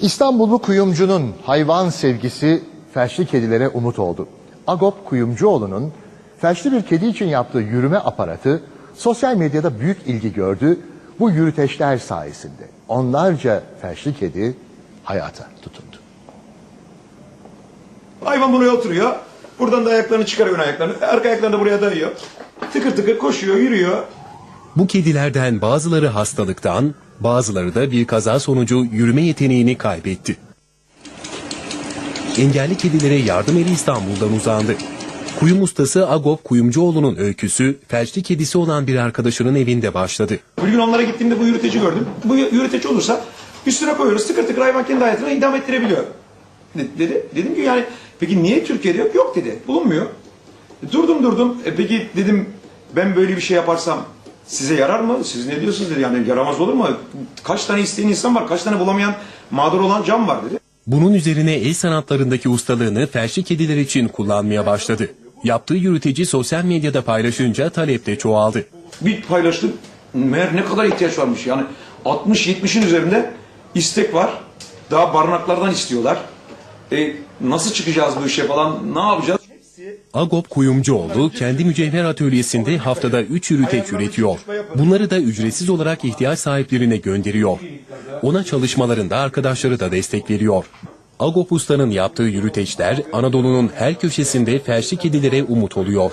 İstanbullu kuyumcunun hayvan sevgisi felçli kedilere umut oldu. Agop Kuyumcuoğlu'nun felçli bir kedi için yaptığı yürüme aparatı sosyal medyada büyük ilgi gördü. Bu yürüteçler sayesinde onlarca felçli kedi hayata tutundu. Hayvan buraya oturuyor. Buradan da ayaklarını çıkarıyor ayaklarını. Arka ayaklarını da buraya dayıyor. Tıkır tıkır koşuyor, yürüyor. Bu kedilerden bazıları hastalıktan, bazıları da bir kaza sonucu yürüme yeteneğini kaybetti. Engelli kedilere yardım eli İstanbul'dan uzandı. Kuyum ustası Agop Kuyumcuoğlu'nun öyküsü felçli kedisi olan bir arkadaşının evinde başladı. Bir gün onlara gittiğimde bu yürüteci gördüm. Bu yürüteci olursa üstüne koyuyoruz. Tıkır tıkır hayvan kendi hayatına idam ettirebiliyor. De- Dedi. Dedim ki yani peki niye Türkiye'de yok? Yok dedi. Bulunmuyor. E, Durdum durdum. E peki dedim ben böyle bir şey yaparsam size yarar mı? Siz ne diyorsunuz dedi. Yani yaramaz olur mu? Kaç tane isteyen insan var? Kaç tane bulamayan mağdur olan can var dedi. Bunun üzerine el sanatlarındaki ustalığını felçli kediler için kullanmaya başladı. Yaptığı yürüteci sosyal medyada paylaşınca talep de çoğaldı. bir paylaştık. Meğer ne kadar ihtiyaç varmış. Yani 60-70'in üzerinde istek var. Daha barınaklardan istiyorlar. E, nasıl çıkacağız bu işe falan? Ne yapacağız? Agop Kuyumcuoğlu kendi mücevher atölyesinde haftada 3 yürüteç üretiyor. Bunları da ücretsiz olarak ihtiyaç sahiplerine gönderiyor. Ona çalışmalarında arkadaşları da destek veriyor. Agop Usta'nın yaptığı yürüteçler Anadolu'nun her köşesinde felçli kedilere umut oluyor.